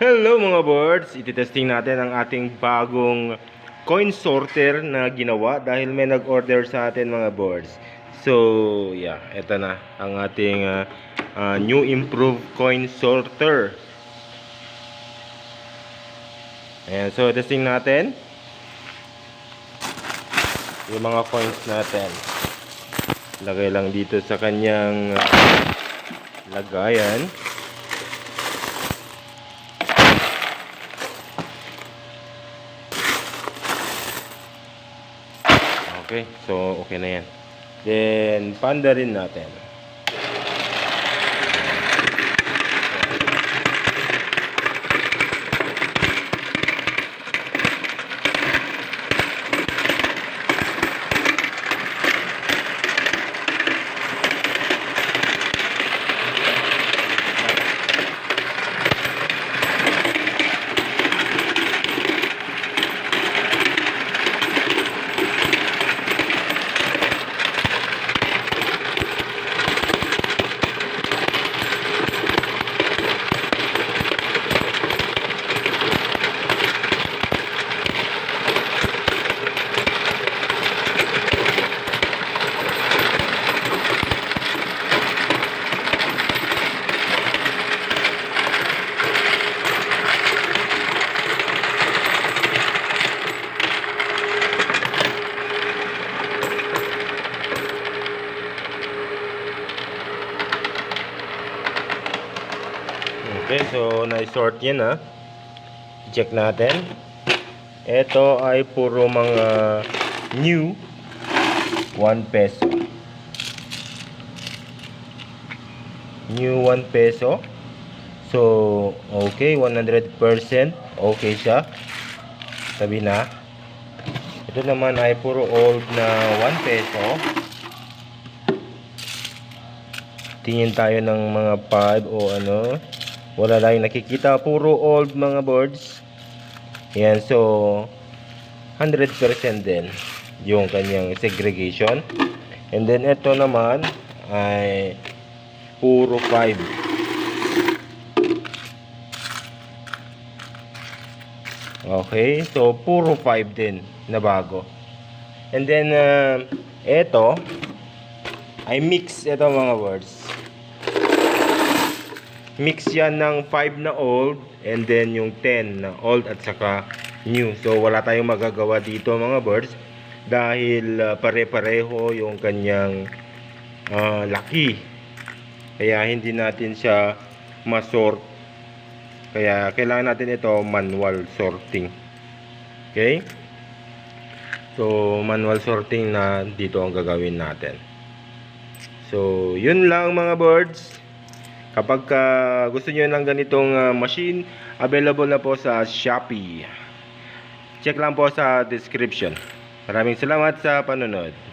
Hello mga birds! Ititesting natin ang ating bagong coin sorter na ginawa dahil may nag-order sa atin mga birds. So, yeah, ito na ang ating ah, ah, new improved coin sorter. Ayan, so testing natin yung mga coins natin. Lagay lang dito sa kanyang ah, lagayan. Okay, so okay na yan. Then, panda rin natin. Okay, so na-sort yan ha. Check natin. Ito ay puro mga new 1 peso. New 1 peso. So, okay, 100% okay siya. Sabi na. Ito naman ay puro old na 1 peso. Tingin tayo ng mga 5 o ano. Wala lang nakikita. Puro old mga boards. Yan, so 100% din yung kanyang segregation. And then ito naman ay puro 5. Okay, so puro 5 din na bago. And then uh, ito ay mix ito mga words. Mix yan ng 5 na old and then yung 10 na old at saka new. So wala tayong magagawa dito mga birds dahil uh, pare-pareho yung kanyang uh, laki. Kaya hindi natin siya masort. Kaya kailangan natin ito manual sorting. Okay? So manual sorting na dito ang gagawin natin. So yun lang mga birds. Kapag ka gusto niyo ng ganitong ah, machine, available na po sa Shopee. Check lang po sa description. Maraming salamat sa panonood.